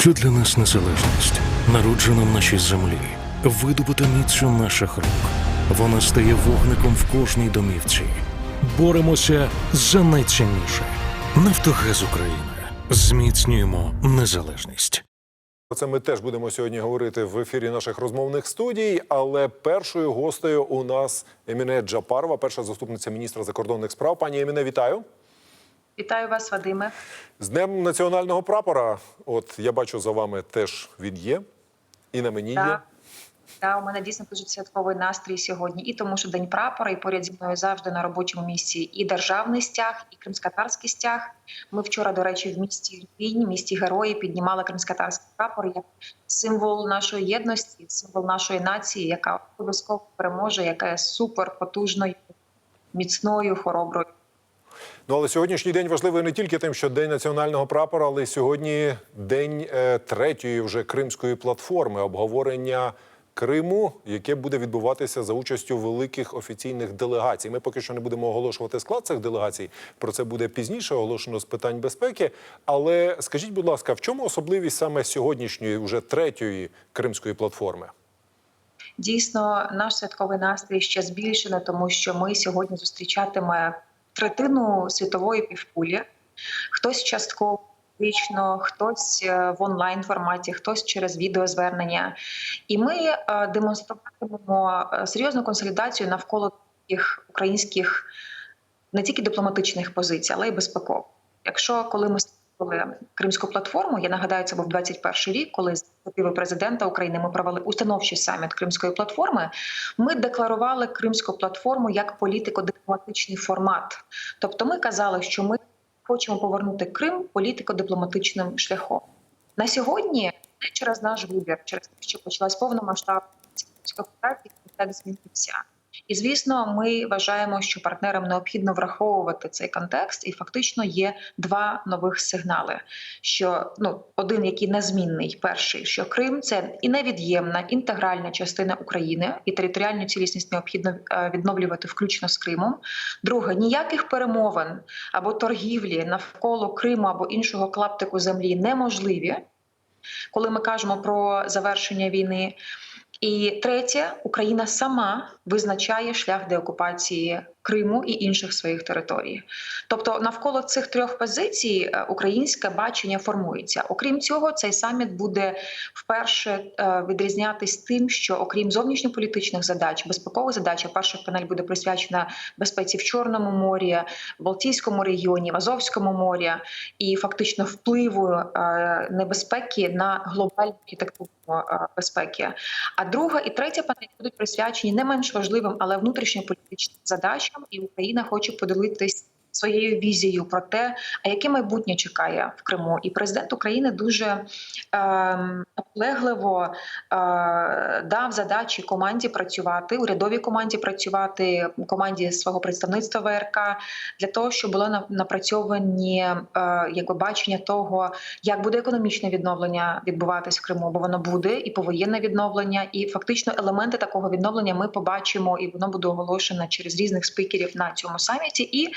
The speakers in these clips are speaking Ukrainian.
Що для нас незалежність? Народжена в нашій землі, видобута міцю наших рук. Вона стає вогником в кожній домівці. Боремося за найцінніше. Нафтогаз України. Зміцнюємо незалежність. Про це ми теж будемо сьогодні говорити в ефірі наших розмовних студій. Але першою гостею у нас Еміне Джапарова, перша заступниця міністра закордонних справ. Пані Еміне, вітаю Вітаю вас, Вадиме. з Днем національного прапора. От я бачу за вами теж він є, і на мені є. Так. Та у мене дійсно дуже святковий настрій сьогодні, і тому, що день прапора, і поряд зі мною завжди на робочому місці і державний стяг, і кримськотарський стяг. Ми вчора, до речі, в місті Ірпінь, місті Герої, піднімали кримськотарський прапор як символ нашої єдності, символ нашої нації, яка обов'язково переможе, яка є супер потужною, міцною, хороброю. Ну але сьогоднішній день важливий не тільки тим, що день національного прапора, але й сьогодні день е, третьої вже кримської платформи обговорення. Криму, яке буде відбуватися за участю великих офіційних делегацій. Ми поки що не будемо оголошувати склад цих делегацій. Про це буде пізніше оголошено з питань безпеки. Але скажіть, будь ласка, в чому особливість саме сьогоднішньої, вже третьої кримської платформи? Дійсно, наш святковий настрій ще збільшено, тому що ми сьогодні зустрічатиме третину світової півкулі. Хтось частково фізично, хтось е, в онлайн форматі, хтось через відеозвернення. І ми е, демонструватимемо е, серйозну консолідацію навколо таких українських не тільки дипломатичних позицій, але й безпекових. Якщо коли ми створили Кримську платформу, я нагадаю, це був 21 рік, коли з ініціативи президента України ми провели установчий саміт Кримської платформи. Ми декларували Кримську платформу як політико-дипломатичний формат. Тобто, ми казали, що ми хочемо повернути Крим політико-дипломатичним шляхом. На сьогодні не через наш вибір, через те, що почалась повномасштабна операція, так змінився. І звісно, ми вважаємо, що партнерам необхідно враховувати цей контекст, і фактично є два нових сигнали. Що ну один, який незмінний, перший, що Крим це і невід'ємна інтегральна частина України, і територіальну цілісність необхідно е, відновлювати включно з Кримом. Друге, ніяких перемовин або торгівлі навколо Криму або іншого клаптику землі неможливі, коли ми кажемо про завершення війни. І третє, Україна сама визначає шлях деокупації Криму і інших своїх територій. Тобто, навколо цих трьох позицій е, українське бачення формується. Окрім цього, цей саміт буде вперше е, відрізнятись тим, що окрім зовнішньополітичних задач, безпекових задач, перша панель буде присвячена безпеці в Чорному морі, Балтійському регіоні, в Азовському морі і фактично впливу е, небезпеки на глобальну архітектуру безпеки. А друга і третя панель будуть присвячені не менш важливим, але внутрішньополітичним задачам, і Україна хоче поділитись. Своєю візією про те, а яке майбутнє чекає в Криму, і президент України дуже ем, наполегливо е, дав задачі команді працювати, урядовій команді працювати, команді свого представництва ВРК для того, щоб було на- напрацьовані е, якби бачення того, як буде економічне відновлення відбуватись в Криму, бо воно буде і повоєнне відновлення, і фактично елементи такого відновлення ми побачимо, і воно буде оголошено через різних спікерів на цьому саміті. І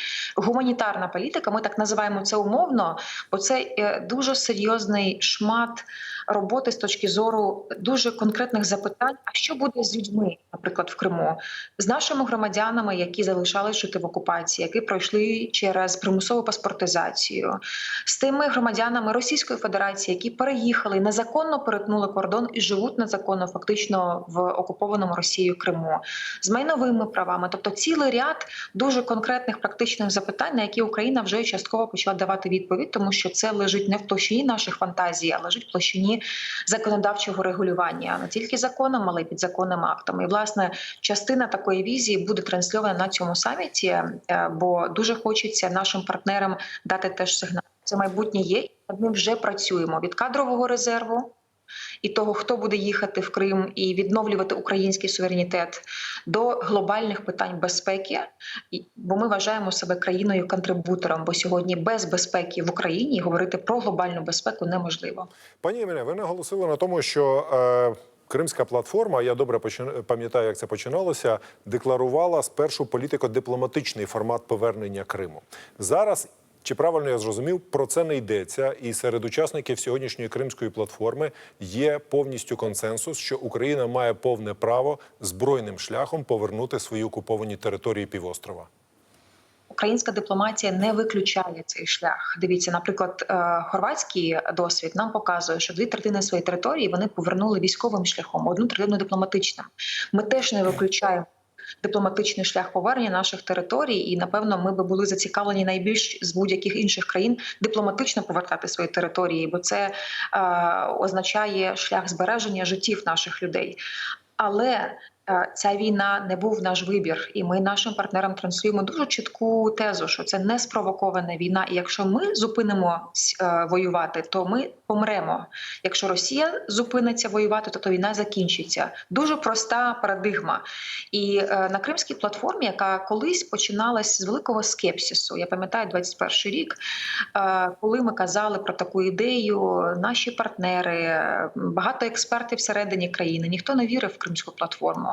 гуманітарна політика, ми так називаємо це умовно, бо це е, дуже серйозний шмат роботи з точки зору дуже конкретних запитань: а що буде з людьми, наприклад, в Криму, з нашими громадянами, які залишались жити в окупації, які пройшли через примусову паспортизацію, з тими громадянами Російської Федерації, які переїхали незаконно перетнули кордон і живуть незаконно, фактично в окупованому Росією Криму, з майновими правами, тобто цілий ряд дуже конкретних практичних запитань, на які Україна вже частково почала давати відповідь, тому що це лежить не в площині наших фантазій, а лежить в площині законодавчого регулювання не тільки законом, але й підзаконними актами. І власне частина такої візії буде трансльована на цьому саміті, е, бо дуже хочеться нашим партнерам дати теж сигнал. Це майбутнє є, ним вже працюємо від кадрового резерву. І того, хто буде їхати в Крим і відновлювати український суверенітет до глобальних питань безпеки, бо ми вважаємо себе країною контрибутором. Бо сьогодні без безпеки в Україні говорити про глобальну безпеку неможливо. Пані Еміне, ви наголосили на тому, що е, Кримська платформа, я добре пам'ятаю, як це починалося, декларувала спершу політико-дипломатичний формат повернення Криму. Зараз Чи правильно я зрозумів, про це не йдеться, і серед учасників сьогоднішньої кримської платформи є повністю консенсус, що Україна має повне право збройним шляхом повернути свої окуповані території півострова. Українська дипломатія не виключає цей шлях. Дивіться, наприклад, е, хорватський досвід нам показує, що дві третини своєї території вони повернули військовим шляхом, одну третину дипломатичним. Ми теж не виключаємо. Дипломатичний шлях повернення наших територій, і напевно ми би були зацікавлені найбільш з будь-яких інших країн дипломатично повертати свої території, бо це е, означає шлях збереження життів наших людей. Але ця війна не був наш вибір, і ми нашим партнерам транслюємо дуже чітку тезу, що це не спровокована війна. І якщо ми зупинимо е, воювати, то ми помремо. Якщо Росія зупиниться воювати, то, то війна закінчиться. Дуже проста парадигма. І е, на кримській платформі, яка колись починалась з великого скепсису, я пам'ятаю 21 рік, е, коли ми казали про таку ідею, наші партнери, е, багато експертів всередині країни, ніхто не вірив в кримську платформу.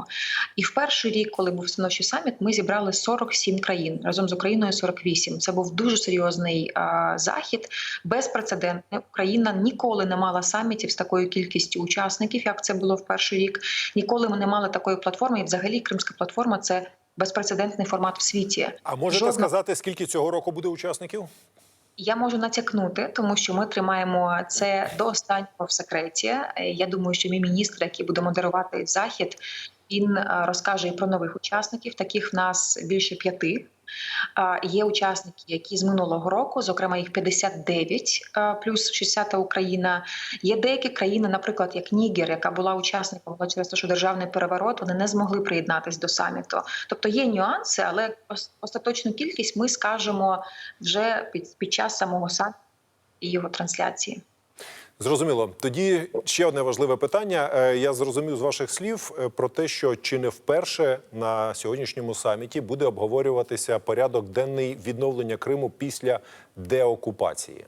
І в перший рік, коли був становчий саміт, ми зібрали 47 країн разом з Україною 48. Це був дуже серйозний е, захід, безпрецедентний. Україна ніколи не мала самітів з такою кількістю учасників, як це було в перший рік. Ніколи ми не мали такої платформи. І взагалі Кримська платформа це безпрецедентний формат в світі. А можете Жодна- сказати, скільки цього року буде учасників? Я можу натякнути, тому що ми тримаємо це до останнього в секреті. Е, Я думаю, що мій міністр, який буде модерувати захід, він е, розкаже і про нових учасників. Таких в нас більше п'яти. А, Є учасники, які з минулого року, зокрема їх 59, плюс 60 Україна. Є деякі країни, наприклад, як Нігер, яка була учасником через те, що державний переворот, вони не змогли приєднатись до саміту. Тобто є нюанси, але остаточну кількість ми скажемо вже під, під час самого саміту і його трансляції. Зрозуміло. Тоді ще одне важливе питання. Е, Я зрозумів з ваших слів е, про те, що чи не вперше на сьогоднішньому саміті буде обговорюватися порядок денний відновлення Криму після деокупації.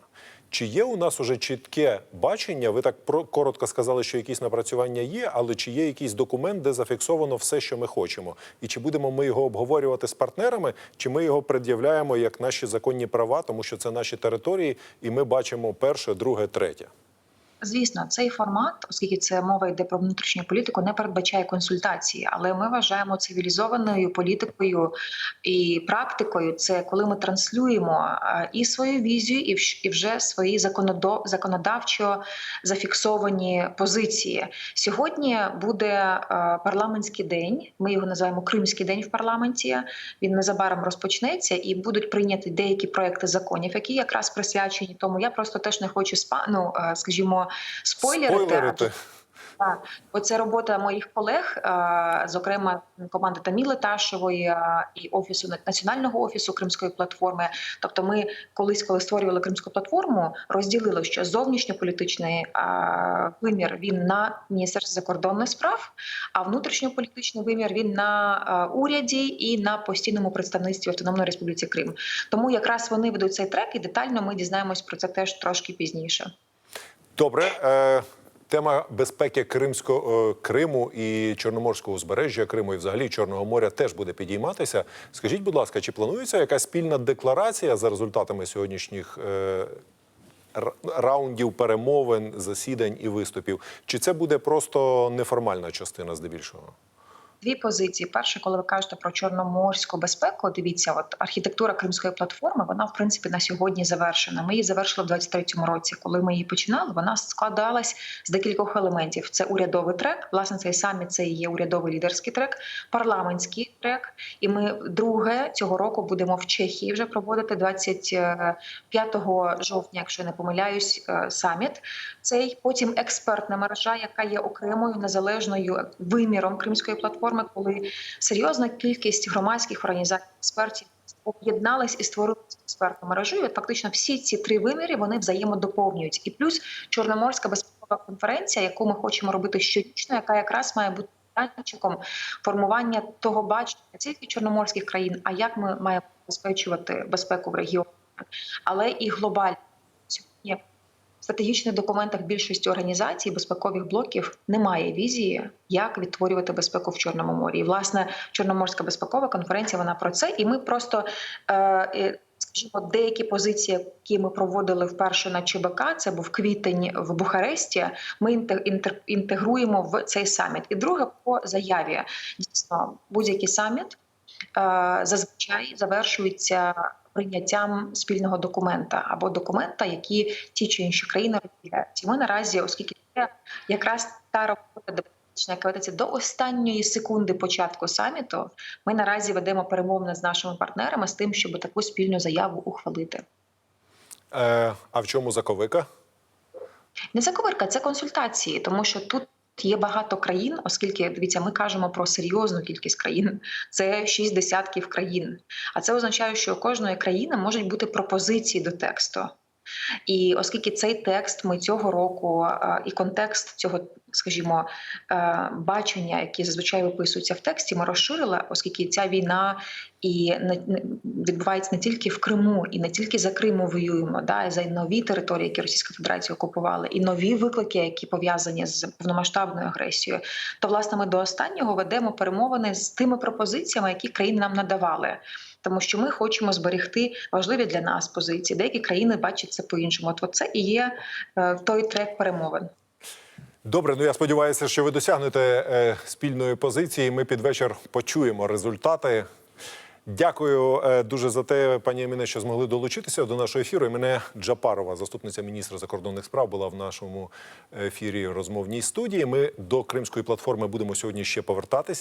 Чи є у нас уже чітке бачення? Ви так про- коротко сказали, що якісь напрацювання є, але чи є якийсь документ, де зафіксовано все, що ми хочемо? І чи будемо ми його обговорювати з партнерами, чи ми його пред'являємо як наші законні права, тому що це наші території, і ми бачимо перше, друге, третє. Звісно, цей формат, оскільки це мова йде про внутрішню політику, не передбачає консультації, але ми вважаємо цивілізованою політикою і практикою. Це коли ми транслюємо і свою візію, і вже свої законодавчо зафіксовані позиції. Сьогодні буде парламентський день. Ми його називаємо Кримський день в парламенті. Він незабаром розпочнеться і будуть прийняті деякі проекти законів, які якраз присвячені тому. Я просто теж не хочу спа, ну, е, скажімо, спойлерити. Спойлерити. Так, бо це робота моїх колег, е, зокрема команди Таміли Ташевої е, і офісу національного офісу Кримської платформи. Тобто, ми колись, коли створювали Кримську платформу, розділили, що зовнішньополітичний е, вимір він на міністерстві закордонних справ, а внутрішньополітичний вимір він на уряді і на постійному представництві Автономної Республіці Крим. Тому якраз вони ведуть цей трек, і детально ми дізнаємось про це теж трошки пізніше. Добре. Е, тема безпеки Кримського е, Криму і Чорноморського узбережжя Криму і взагалі Чорного моря теж буде підійматися. Скажіть, будь ласка, чи планується якась спільна декларація за результатами сьогоднішніх е, раундів перемовин, засідань і виступів? Чи це буде просто неформальна частина здебільшого? Дві позиції. Перше, коли ви кажете про чорноморську безпеку, дивіться, от архітектура кримської платформи, вона в принципі на сьогодні завершена. Ми її завершили в 23-му році. Коли ми її починали, вона складалась з декількох елементів: це урядовий трек. Власне, цей саміт це є урядовий лідерський трек, парламентський трек. І ми друге цього року будемо в Чехії вже проводити 25 жовтня, якщо я не помиляюсь, е, саміт. Цей потім експертна мережа, яка є окремою незалежною виміром кримської платформи, коли серйозна кількість громадських організацій експертів об'єднались і створили експертну мережу. І фактично всі ці три виміри вони взаємодоповнюють. І плюс Чорноморська безпекова конференція, яку ми хочемо робити щорічно, яка якраз має бути майданчиком формування того бачення тільки чорноморських країн, а як ми маємо забезпечувати безпеку в регіоні, але і глобально сьогодні. Стратегічних документах більшості організацій безпекових блоків немає візії, як відтворювати безпеку в Чорному морі. І власне Чорноморська безпекова конференція вона про це. І ми просто е, скажімо, деякі позиції, які ми проводили вперше на ЧБК, це був квітень в Бухаресті. Ми інтегруємо в цей саміт. І друге по заяві. Дійсно, будь-який саміт е, зазвичай завершується прийняттям спільного документа або документа, які ті чи інші країни розділяють. І ми наразі, оскільки це якраз та робота дипломатична, яка ведеться до останньої секунди початку саміту, ми наразі ведемо перемовини з нашими партнерами з тим, щоб таку спільну заяву ухвалити. Е, а в чому заковика? Не заковирка, це консультації, тому що тут. Є багато країн, оскільки дивіться, ми кажемо про серйозну кількість країн. Це шість десятків країн. А це означає, що у кожної країни можуть бути пропозиції до тексту. І оскільки цей текст ми цього року е, і контекст цього, скажімо, е, бачення, які зазвичай виписуються в тексті, ми розширили, оскільки ця війна і відбувається не тільки в Криму, і не тільки за Криму воюємо, да, і за нові території, які Російська Федерація окупувала, і нові виклики, які пов'язані з повномасштабною агресією. То власне ми до останнього ведемо перемовини з тими пропозиціями, які країни нам надавали. Тому що ми хочемо зберегти важливі для нас позиції. Деякі країни бачать це по-іншому. От це і є е, той трек перемовин. Добре, ну я сподіваюся, що ви досягнете е, спільної позиції. Ми під вечір почуємо результати. Дякую е, дуже за те, пані Еміне, що змогли долучитися до нашого ефіру. І мене Джапарова, заступниця міністра закордонних справ, була в нашому ефірі розмовній студії. Ми до кримської платформи будемо сьогодні ще повертатися.